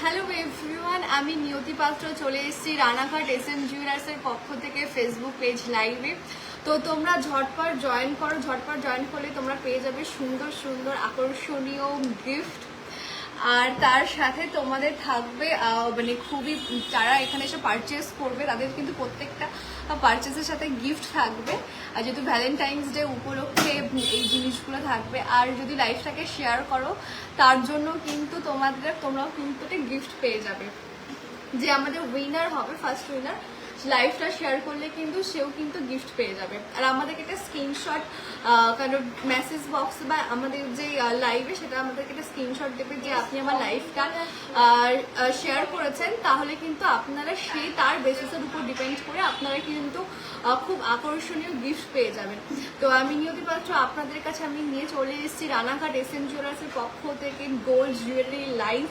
Hello everyone আমি নিয়তি পাত্র, চলে এসেছি রানাঘাট এস এম জুয়েলার্সের পক্ষ থেকে ফেসবুক পেজ লাইভে তো তোমরা ঝটপট জয়েন করো। ঝটপট জয়েন করলে তোমরা পেয়ে যাবে সুন্দর সুন্দর আকর্ষণীয় গিফট আর তার সাথে তোমাদের থাকবে মানে খুবই যারা এখানে এসে পারচেস করবে, তাদের কিন্তু প্রত্যেকটা পারচেসের সাথে গিফট থাকবে। আর যেহেতু ভ্যালেন্টাইন্স ডে উপলক্ষে এই জিনিসগুলো থাকবে, আর যদি লাইফটাকে শেয়ার করো, তার জন্য কিন্তু তোমাদের, তোমরাও কিন্তু গিফট পেয়ে যাবে। যে আমাদের উইনার হবে ফার্স্ট উইনার লাইফটা শেয়ার করলে কিন্তু সেও কিন্তু গিফট পেয়ে যাবে। আর আমাদেরকে একটা স্ক্রিনশট কারণ মেসেজ বক্স বা আমাদের যে লাইভে সেটা আমাদেরকে একটা স্ক্রিনশট দেবে যে আপনি আমার লাইফটা শেয়ার করেছেন, তাহলে কিন্তু আপনারা সেই তার বেসিসের উপর ডিপেন্ড করে আপনারা কিন্তু খুব আকর্ষণীয় গিফট পেয়ে যাবেন। তো আমি নিয়তি পাত্র আপনাদের কাছে আমি নিয়ে চলে এসেছি রানাঘাট এস এম জুয়েলার্সের পক্ষ থেকে গোল্ড জুয়েলারি লাইভ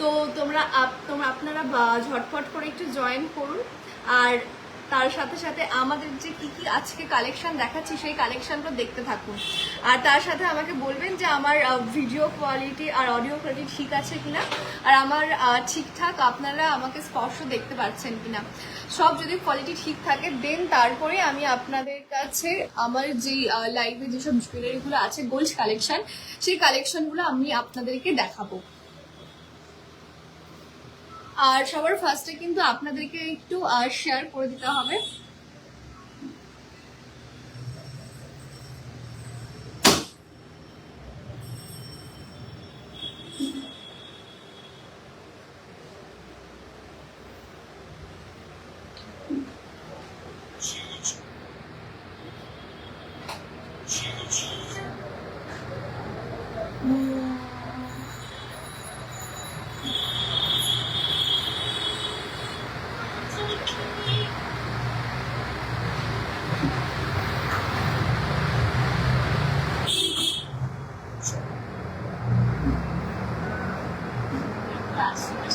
তো তোমরা তোমরা আপনারা ঝটফট করে একটু জয়েন করুন। আর তার সাথে সাথে আমাদের যে কি কি আজকে কালেকশন দেখাচ্ছি, সেই কালেকশনটা দেখতে থাকুন। আর তার সাথে আমাকে বলবেন যে আমার ভিডিও কোয়ালিটি আর অডিও কোয়ালিটি ঠিক আছে কিনা? আর আমার ঠিকঠাক আপনারা আমাকে স্পর্শ দেখতে পাচ্ছেন কিনা? সব যদি কোয়ালিটি ঠিক থাকে দেন তারপরে আমি আপনাদের কাছে আমার যে লাইভে যেসব জুয়েলারিগুলো আছে গোল্ড কালেকশন সেই কালেকশনগুলো আমি আপনাদেরকে দেখাবো। আর সবার ফার্স্টে কিন্তু আপনাদেরকে একটু শেয়ার করে দিতে হবে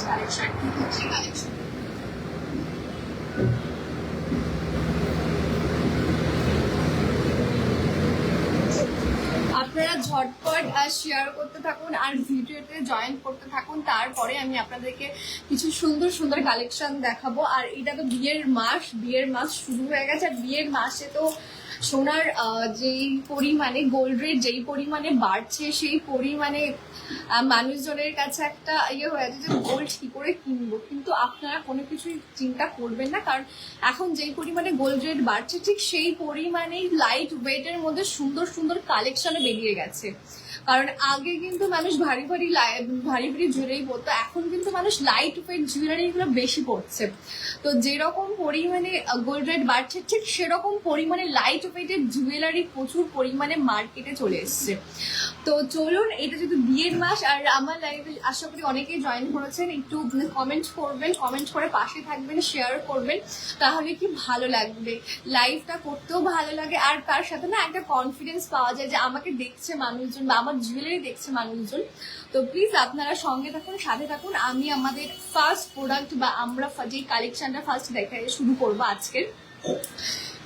কালেকশন কি হচ্ছে কালেকশন আপনারা ঝটপট শেয়ার করতে থাকুন আর ভিডিওতে জয়েন করতে থাকুন, তারপরে আমি আপনাদেরকে কিছু সুন্দর সুন্দর কালেকশন দেখাবো। আর এটা তো বিয়ের মাস বিয়ের মাস শুরু হয়ে গেছে, আর বিয়ের মাসে তো সোনার যেই পরিমাণে গোল্ড রেট যেই পরিমাণে বাড়ছে, সেই পরিমাণে মানুষজনের কাছে একটা ইয়ে হয়ে আছে যে গোল্ড কি করে কিনবো। কিন্তু আপনারা কোনো কিছুই চিন্তা করবেন না, কারণ এখন যেই পরিমাণে গোল্ড রেট বাড়ছে, ঠিক সেই পরিমাণেই লাইট ওয়েটের মধ্যে সুন্দর সুন্দর কালেকশনে বেরিয়ে গেছে। কারণ আগে কিন্তু মানুষ ভারী ভারী ভারী ভারী জুয়েলারি পরতো, এখন কিন্তু মানুষ লাইট ওয়েট জুয়েলারিগুলো বেশি পড়ছে তো যেরকম পরিমাণে গোল্ড রেট বাড়ছে, ঠিক সেরকম পরিমাণে লাইট ওয়েটের জুয়েলারি প্রচুর পরিমাণে মার্কেটে চলে এসছে। তো চলুন, এটা যদি বিয়ের মাস, আর আমার লাইভে আশা করি অনেকেই জয়েন করেছেন, একটু কমেন্ট করবেন কমেন্ট করে পাশে থাকবেন শেয়ার করবেন, তাহলে কি ভালো লাগবে? লাইভটা করতেও ভালো লাগে, আর তার সাথে না একটা কনফিডেন্স পাওয়া যায় যে আমাকে দেখছে মানুষজন, বা আমার জুয়েলারি দেখছে মানুষজন। তো প্লিজ আপনারা সঙ্গে থাকুন, সাথে থাকুন। আমি আমাদের ফার্স্ট প্রোডাক্ট বা আমরা যে কালেকশনটা ফার্স্ট দেখা শুরু করব আজকের।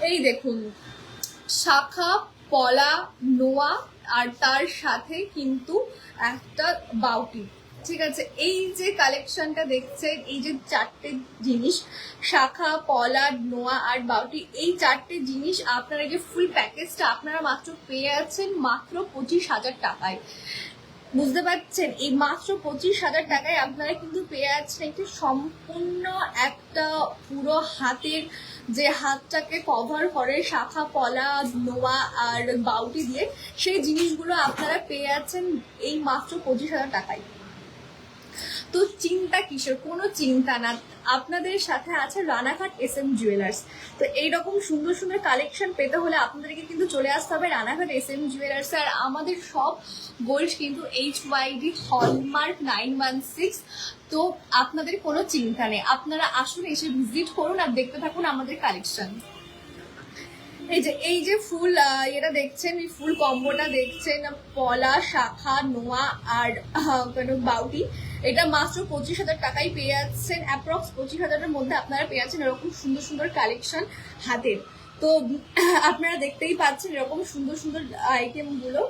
এই দেখুন, শাখা, পলা, নোয়া, আর তার সাথে কিন্তু একটা বাউটি ঠিক আছে, এই যে কালেকশনটা দেখছেন, এই যে চারটে জিনিস, শাখা পলা নোয়া আর বাউটি, এই চারটে জিনিস আপনারা যে ফুল প্যাকেজটা আপনারা মাত্র পেয়ে আছেন মাত্র পঁচিশ হাজার টাকায়। বুঝতে পারছেন? এই মাত্র পঁচিশ হাজার টাকায় আপনারা কিন্তু পেয়ে যাচ্ছেন একটি সম্পূর্ণ একটা পুরো হাতের যে হাতটাকে কভার করে শাখা, পলা, নোয়া আর বাউটি দিয়ে, সেই জিনিসগুলো আপনারা পেয়ে যাচ্ছেন এই মাত্র পঁচিশ হাজার টাকায়। তো চিন্তা কিসের? কোনো চিন্তা না। আপনাদের সাথে আছে রানাঘাট এস এম জুয়েলার্স তো এইরকম সুন্দর সুন্দর কালেকশন পেতে হলে আপনাদেরকে কিন্তু চলে আসতে হবে রানাঘাট এস এম জুয়েলার্স আর আমাদের সব গোল্ড কিন্তু H UID hallmark nine one six তো আপনাদের কোনো চিন্তা নেই। আপনারা আসুন, এসে ভিজিট করুন আর দেখতে থাকুন আমাদের কালেকশন এই যে এই যে ফুল এটা দেখছেন, এই ফুল কম্বোটা দেখছেন, পলা, শাখা, নোয়া আর কেন বাউটি এটা মাত্র পঁচিশ হাজার টাকাই পেয়ে যাচ্ছেন অ্যাপ্রক্স পঁচিশ হাজারের মধ্যে আপনারা পেয়ে যাচ্ছেন এরকম সুন্দর সুন্দর কালেকশন হাতের। তো আপনারা দেখতেই পাচ্ছেন এরকম সুন্দর সুন্দর আইটেমগুলো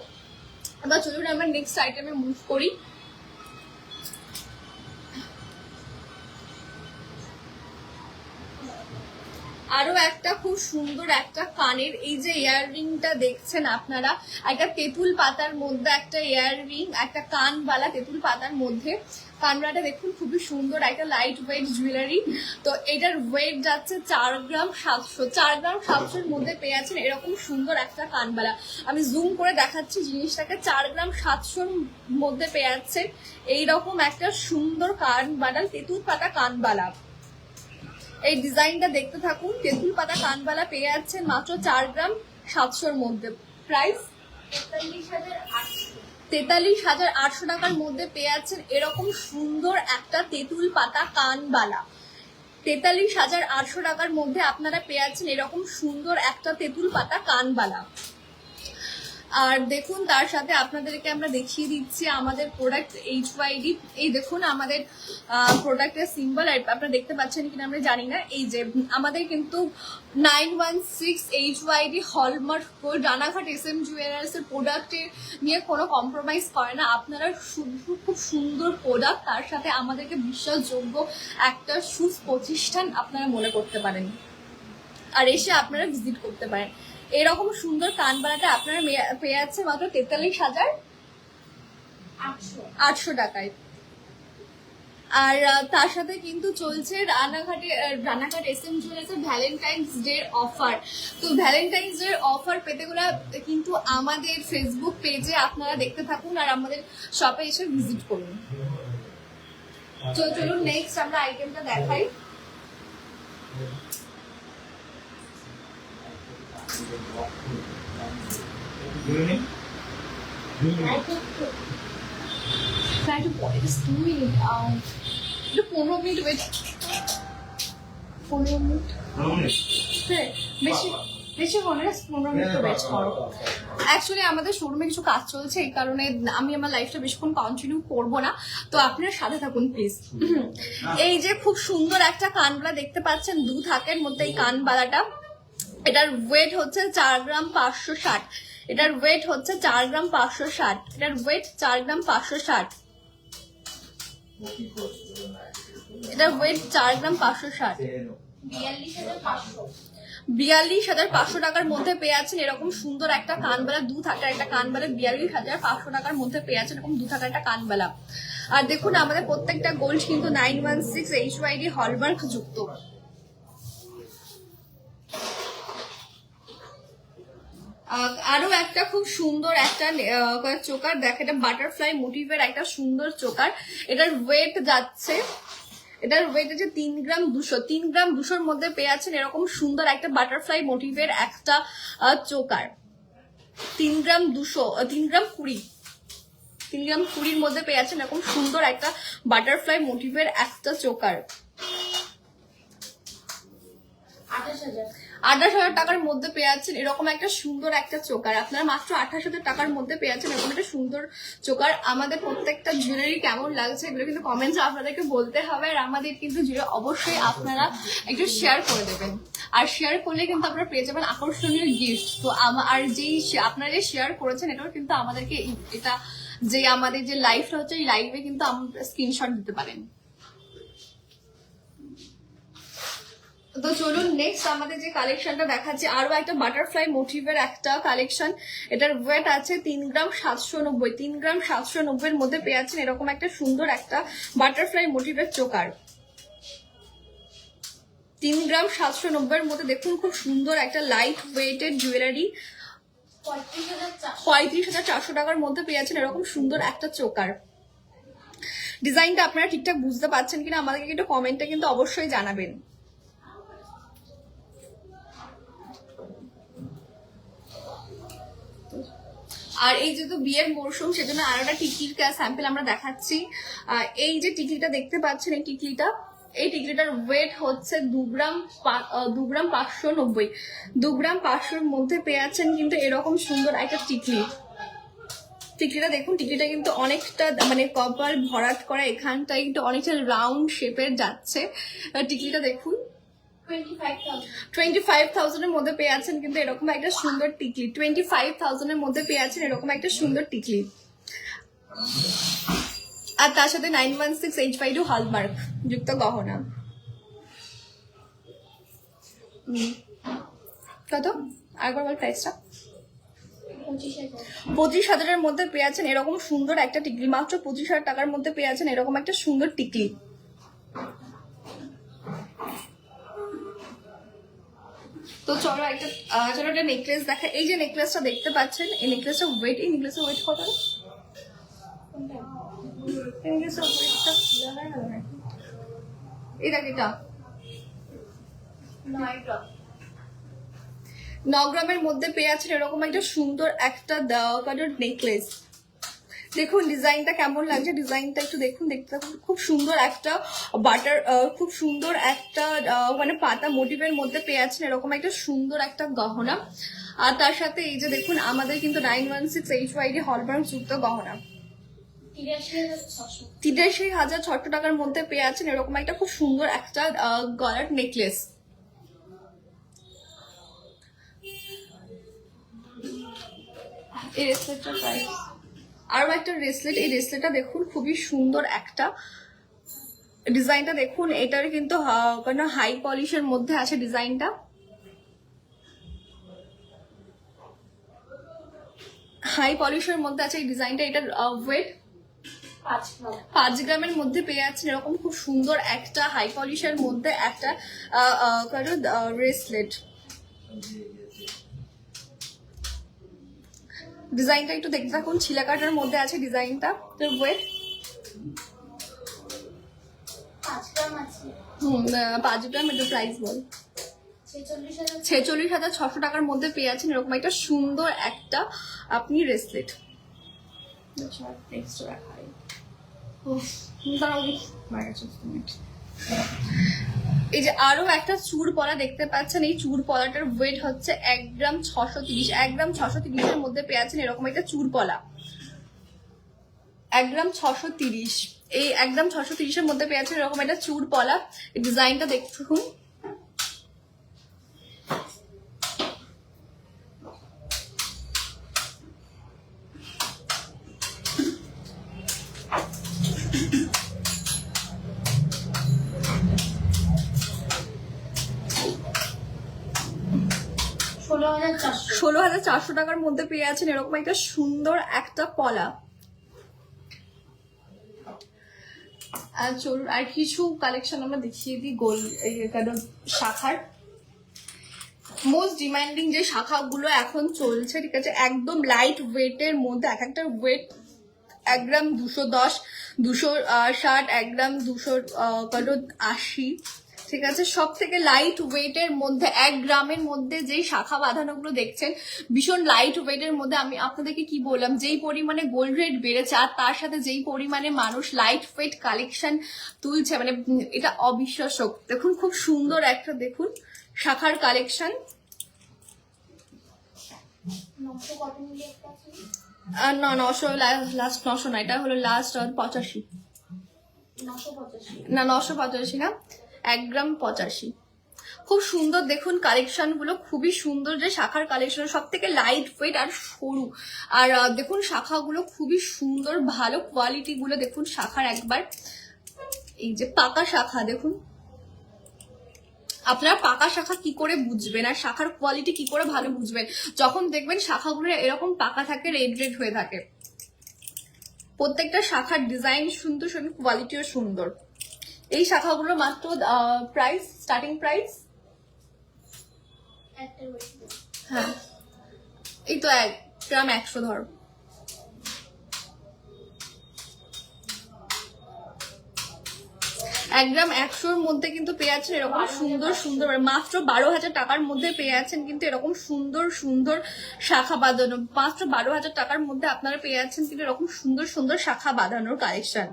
আমরা চলুন আমরা নেক্সট আইটেমে মুভ করি। আরও একটা খুব সুন্দর একটা কানের এই যে ইয়াররিংটা দেখছেন আপনারা, একটা তেঁতুল পাতার মধ্যে একটা ইয়াররিং একটা কানবালা তেঁতুল পাতার মধ্যে। কানবালাটা দেখুন, খুবই সুন্দর, একটা লাইট ওয়েট জুয়েলারি তো এটার ওয়েট যাচ্ছে চার গ্রাম সাতশো। চার গ্রাম সাতশোর মধ্যে পেয়ে যাচ্ছেন এরকম সুন্দর একটা কানবালা। আমি জুম করে দেখাচ্ছি জিনিসটাকে, চার গ্রাম সাতশোর মধ্যে পেয়ে যাচ্ছেন এইরকম একটা সুন্দর কানবালা, তেঁতুল পাতা কানবালা। এই ডিজাইনটা দেখতে থাকুন। তেঁতুল পাতা কানবালা পেয়ে যাচ্ছেন মাত্র চার গ্রাম সাতশোর মধ্যে। প্রাইস তেতাল্লিশ হাজার আটশো টাকার মধ্যে পেয়ে যাচ্ছেন এরকম সুন্দর একটা তেঁতুল পাতা কানবালা। তেতাল্লিশ হাজার আটশো টাকার মধ্যে আপনারা পেয়ে যাচ্ছেন এরকম সুন্দর একটা তেঁতুল পাতা কানবালা। আর দেখুন, তার সাথে আপনাদেরকে আমরা দেখিয়ে দিচ্ছি আমাদের প্রোডাক্ট এইচ ওয়াইডি এই দেখুন, আমাদের প্রোডাক্টের সিম্বল আপনারা দেখতে পাচ্ছেন কিনা আমরা জানি না। এই যে, আমাদের কিন্তু nine one six H UID hallmark gold Ranaghat S M jewellers এর প্রোডাক্টের নিয়ে কোনো কম্প্রোমাইজ করে না। আপনারা শুধু খুব সুন্দর প্রোডাক্ট তার সাথে আমাদেরকে বিশ্বাসযোগ্য একটা সুস প্রতিষ্ঠান আপনারা মনে করতে পারেন। আর এসে আপনারা ভিজিট করতে পারেন। এরকম সুন্দর কানবালাটা আপনারা মে- পেয়ে যাচ্ছে মাত্র তেতাল্লিশ হাজার আটশো। টাকায়। আর তার সাথে কিন্তু চলছে রানাঘাটে রানাঘাট এস এম জুয়েলার্সের ভ্যালেন্টাইন্স ডে অফার তো ভ্যালেন্টাইন্স ডে অফার পেতে গেলে কিন্তু আমাদের ফেসবুক পেজে আপনারা দেখতে থাকুন আর আমাদের শপে এসে ভিজিট করুন। চলুন নেক্সট আমরা আইটেমটা দেখাই। Try to boil just two minutes. Um, পনেরো মিনিট পনেরো মিনিট হ্যাঁ বেশি বেশি হলে পনেরো মিনিট ওয়েট করো। অ্যাকচুয়ালি আমাদের শোরুমে কিছু কাজ চলছে এই কারণে আমি আমার লাইফটা বেশিক্ষণ কন্টিনিউ করব না। তো আপনারা সাথে থাকুন প্লিজ এই যে খুব সুন্দর একটা কানবালা দেখতে পাচ্ছেন দু থাকের মধ্যে এই কানবালাটা। এটার ওয়েট হচ্ছে চার গ্রাম পাঁচশো ষাট। এটার ওয়েট হচ্ছে চার গ্রাম পাঁচশো ষাট। এটার ওয়েট চার গ্রাম পাঁচশো ষাট। এটার ওয়েট চার গ্রাম পাঁচশো ষাট। বিয়াল্লিশ হাজার পাঁচশো টাকার মধ্যে পেয়ে আছেন এরকম সুন্দর একটা কানবেলা দু থাকার একটা কানবেলা। বিয়াল্লিশ হাজার পাঁচশো টাকার মধ্যে পেয়ে আছেন এরকম দু থাকার একটা কানবেলা। আর দেখুন, আমাদের প্রত্যেকটা গোল্ড কিন্তু nine one six H UID hallmark যুক্ত। আরও একটা খুব সুন্দর একটা চোকার, দেখ, এটা বাটারফ্লাই মোটিভের একটা সুন্দর চোকার। এটার ওয়েট যাচ্ছে, এটার ওয়েট আছে তিন গ্রাম দুশো। তিন গ্রাম দুশোর মধ্যে পেয়ে আছেন এরকম সুন্দর একটা বাটারফ্লাই মোটিভের একটা চোকার। তিন গ্রাম দুশো তিন গ্রাম কুড়ি। তিন গ্রাম কুড়ির মধ্যে পেয়ে আছেন এরকম সুন্দর একটা বাটারফ্লাই মোটিভের একটা চোকার। আঠাশ হাজার। টাকার মধ্যে পেয়ে যাচ্ছেন। এরকম একটা সুন্দর একটা চোকার। আপনারা মাত্র আঠাশ হাজার টাকার মধ্যে পেয়ে যাচ্ছেন এরকম একটা সুন্দর চোকার। আমাদের প্রত্যেকটা জুয়েলারি কেমন লাগছে এগুলো কিন্তু কমেন্টস আপনাদেরকে বলতে হবে। আর আমাদের কিন্তু জুয়েলারি অবশ্যই আপনারা একটু শেয়ার করে দেবেন। আর শেয়ার করলে কিন্তু আপনারা পেয়ে যাবেন আকর্ষণীয় গিফট তো আর যেই আপনারা যে শেয়ার করেছেন, এটাও কিন্তু আমাদেরকে এটা যে আমাদের যে লাইফটা হচ্ছে, এই লাইভে কিন্তু স্ক্রিনশট দিতে পারেন। তো চলুন নেক্সট আমাদের যে কালেকশনটা দেখাচ্ছে আরও একটা বাটারফ্লাই মোটিভের একটা কালেকশন এটার ওয়েট আছে তিন গ্রাম সাতশো নব্বই। তিন গ্রাম সাতশো নব্বইয়ের মধ্যে পেয়ে যাচ্ছেন এরকম একটা সুন্দর একটা বাটারফ্লাই মোটিভের চোকার। তিন গ্রাম সাতশো নব্বইয়ের মধ্যে দেখুন খুব সুন্দর একটা লাইট ওয়েটেড জুয়েলারি পঁয়ত্রিশ হাজার চারশো টাকার মধ্যে পেয়ে যাচ্ছেন এরকম সুন্দর একটা চোকার। ডিজাইনটা আপনারা ঠিকঠাক বুঝতে পারছেন কিনা আমাদেরকে একটু কমেন্টে কিন্তু অবশ্যই জানাবেন। আর এই যেহেতু বিয়ের মরশুম সেজন্য আর একটা টিকলির স্যাম্পল আমরা দেখাচ্ছি। এই যে টিকিটা দেখতে পাচ্ছেন এই টিকিটা এই টিকলিটার ওয়েট হচ্ছে দু গ্রাম দু গ্রাম পাঁচশো নব্বই। দু গ্রাম পাঁচশোর মধ্যে পেয়ে যাচ্ছেন কিন্তু এরকম সুন্দর একটা টিকলি। টিকলিটা দেখুন টিকলিটা কিন্তু অনেকটা মানে কপাল ভরাট করা এখানটায় কিন্তু অনেকটা রাউন্ড শেপের যাচ্ছে। আহ, টিকলিটা দেখুন। টোয়েন্টি ফাইভ মধ্যে পেয়ে আছেন কিন্তু এরকম একটা সুন্দর টিকলি। টোয়েন্টি ফাইভ মধ্যে পেয়ে আছেন এরকম একটা সুন্দর টিকলি। আর তার সাথে nine one six H five two hallmark যুক্ত গহনা। পঁচিশ হাজারের মধ্যে পেয়ে আছেন এরকম সুন্দর একটা টিকলি। মাত্র পঁচিশ হাজার টাকার মধ্যে পেয়ে আছেন এরকম একটা সুন্দর টিকলি। তো চলো একটা চলো একটা নেকলেস দেখা এই যে নেকলেসটা দেখতে পাচ্ছেন এই নেকলেসটা ওয়েট এই নেকলেসের ওয়েট কত? এটা। নয়টা ন গ্রামের মধ্যে পেয়ে আছেন এরকম একটা সুন্দর একটা কালার নেকলেস দেখুন, ডিজাইনটা কেমন লাগছে? ডিজাইনটা একটু দেখুন, দেখতে। খুব সুন্দর একটা বাটার খুব সুন্দর একটা মানে পাতা মোটিভের মধ্যে পেয়ে আছেন এরকম একটা সুন্দর একটা গহনা। আর তার সাথে এই যে দেখুন, আমাদের কিন্তু nine one six H UID hallmark যুক্ত গহনা। তিরাশি হাজার ছশো টাকার মধ্যে পেয়ে আছেন এরকম একটা খুব সুন্দর একটা গলার নেকলেস। রেসলেটটার প্রাইস? আরও একটা রেসলেট এই রেসলেটটা দেখুন খুবই সুন্দর একটা ডিজাইনটা দেখুন এটার কিন্তু কোনো হাই পলিশের মধ্যে আছে ডিজাইনটা হাই পলিশের মধ্যে আছে এই ডিজাইনটা এটার ওয়েট পাঁচ গ্রামের মধ্যে পেয়ে যাচ্ছেন এরকম খুব সুন্দর একটা হাই পলিশের মধ্যে একটা রেসলেট ডিজাইনটা একটু দেখতে থাকুন ছিলাকাটার মধ্যে আছে ডিজাইনটা তো ওয়েট পাঁচ হুম আহ, পাঁচ গ্রাম এটা প্রাইস বল। ছেচল্লিশ হাজার ছশো। টাকার মধ্যে পেয়ে যাচ্ছেন এরকম একটা সুন্দর একটা আপনি রেসলেট এই যে আরও একটা চুর পলা দেখতে পাচ্ছেন, এই চুর পলাটার ওয়েট হচ্ছে এক গ্রাম ছশো তিরিশ। এক গ্রাম ছশো তিরিশের মধ্যে পেয়েছেন এরকম একটা চুর পলা এক গ্রাম ছশো তিরিশ। এই একদম ছশো তিরিশের মধ্যে পেয়ে যাচ্ছেন এরকম একটা চুর পলা ডিজাইনটা দেখুন। ষোলো হাজার চারশো টাকার মধ্যে পেয়ে আছেন এরকম একটা সুন্দর একটা পলা আর চলুন, আর কিছু কালেকশন আমরা দেখিয়ে দিই গোল শাখার। মোস্ট ডিমান্ডিং যে শাখাগুলো এখন চলছে, ঠিক আছে, একদম লাইট ওয়েটের মধ্যে, এক একটা ওয়েট এক গ্রাম দুশো দশ, দুশো ষাট, এক গ্রাম দুশো কত আশি। ঠিক আছে? সব থেকে লাইট ওয়েটের মধ্যে এক গ্রামের মধ্যে যেই শাখা বাঁধানোগুলো দেখছেন ভীষণ লাইট ওয়েটের মধ্যে আমি আপনাদেরকে কি বললাম যেই পরিমাণে গোল্ড রেট বেড়েছে আর তার সাথে যেই পরিমাণে মানুষ লাইট ওয়েট কালেকশন তুলছে মানে এটা অবিশ্বাস্য। দেখুন খুব সুন্দর একটা দেখুন শাখার কালেকশন না নশো লাস্ট নশো না এটা হলো লাস্ট পঁচাশি। নশো পঁচাশি। না নশো পঁচাশি না? এক গ্রাম পঁচাশি। খুব সুন্দর দেখুন কালেকশনগুলো, খুবই সুন্দর যে শাখার কালেকশন সব থেকে লাইট ওয়েট আর সরু। আর দেখুন শাখাগুলো খুবই সুন্দর, ভালো কোয়ালিটি গুলো দেখুন শাখার একবার। এই যে পাকা শাখা দেখুন। আপনারা পাকা শাখা কি করে বুঝবেন আর শাখার কোয়ালিটি কি করে ভালো বুঝবেন? যখন দেখবেন শাখাগুলো এরকম পাকা থাকে রেড রেড হয়ে থাকে। প্রত্যেকটা শাখার ডিজাইন সুন্দর সুন্দর কোয়ালিটিও সুন্দর। এই শাখাগুলো মাত্র প্রাইস স্টার্টিং প্রাইস হ্যাঁ। এই তো এক গ্রাম একশো ধর। এক গ্রাম একশোর মধ্যে কিন্তু পেয়ে যাচ্ছেন এরকম সুন্দর সুন্দর মাত্র বারো হাজার টাকার মধ্যে পেয়ে যাচ্ছেন কিন্তু এরকম সুন্দর সুন্দর শাখা বাঁধানো মাত্র বারো হাজার টাকার মধ্যে আপনারা পেয়ে যাচ্ছেন কিন্তু এরকম সুন্দর সুন্দর শাখা বাঁধানোর কালেকশন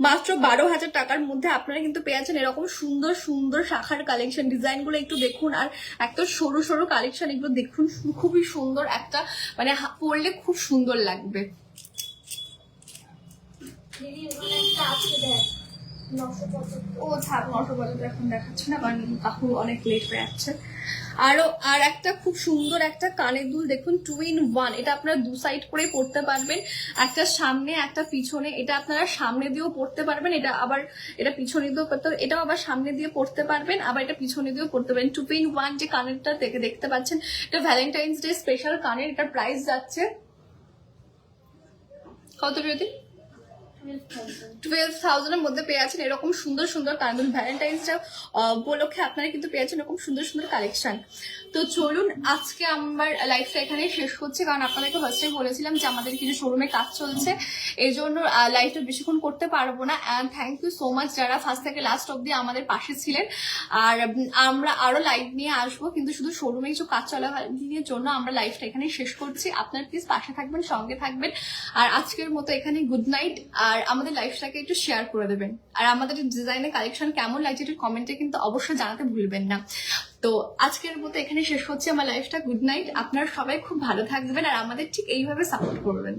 মাত্র বারো হাজার টাকার মধ্যে আপনারা কিন্তু পেয়ে এরকম সুন্দর সুন্দর শাখার কালেকশন ডিজাইনগুলো একটু দেখুন আর একটা সরু সরু কালেকশন এগুলো দেখুন। খুবই সুন্দর একটা মানে পরলে খুব সুন্দর লাগবে। পঁচাত্তর ও থাক নশো বাজার এখন দেখাচ্ছে না, কারণ কাকু অনেক লেট হয়ে যাচ্ছে আরও, আর একটা খুব সুন্দর একটা কানের দুল দেখুন টু ইন ওয়ান এটা আপনারা দু সাইড করে পড়তে পারবেন। একটা সামনে, একটা পিছনে। এটা আপনারা সামনে দিয়েও পড়তে পারবেন। এটা আবার, এটা পিছনে দিয়েও পড়তে এটাও আবার সামনে দিয়ে পড়তে পারবেন। আবার এটা পিছনে দিয়েও পড়তে পারবেন। টু ইন ওয়ান যে কানেরটা দেখে, দেখতে পাচ্ছেন, এটা ভ্যালেন্টাইন্স ডে স্পেশাল কানের। এটা প্রাইস যাচ্ছে, কত যদি টুয়েলভ থাউজেন্ডের মধ্যে পেয়ে আছেন এরকম সুন্দর সুন্দর কারণ ভ্যালেন্টাইন্স ডে উপলক্ষে আপনারা কিন্তু পেয়েছেন এরকম সুন্দর সুন্দর কালেকশন তো চলুন, আজকে আমার লাইফটা এখানে শেষ করছে। কারণ আপনাদেরকে ফার্স্টে বলেছিলাম যে আমাদের কিছু শোরুমে কাজ চলছে। এই জন্য লাইফটা বেশিক্ষণ করতে পারব না। And thank you so much যারা ফার্স্ট থেকে লাস্ট অব্দি আমাদের পাশে ছিলেন। আর আমরা আরও লাইভ নিয়ে আসব। কিন্তু শুধু শোরুমে কিছু কাজ চলাকালীনের জন্য আমরা লাইফটা এখানে শেষ করছি। আপনার প্লিজ পাশে থাকবেন, সঙ্গে থাকবেন। আর আজকের মতো এখানে গুড নাইট আর আমাদের লাইফটাকে একটু শেয়ার করে দেবেন। আর আমাদের ডিজাইনের কালেকশন কেমন লাগছে একটু কমেন্টে কিন্তু অবশ্যই জানাতে ভুলবেন না। তো আজকের মতো এখানে শেষ হচ্ছে আমার লাইফটা গুড নাইট আপনারা সবাই খুব ভালো থাকবেন আর আমাদের ঠিক এইভাবে সাপোর্ট করবেন।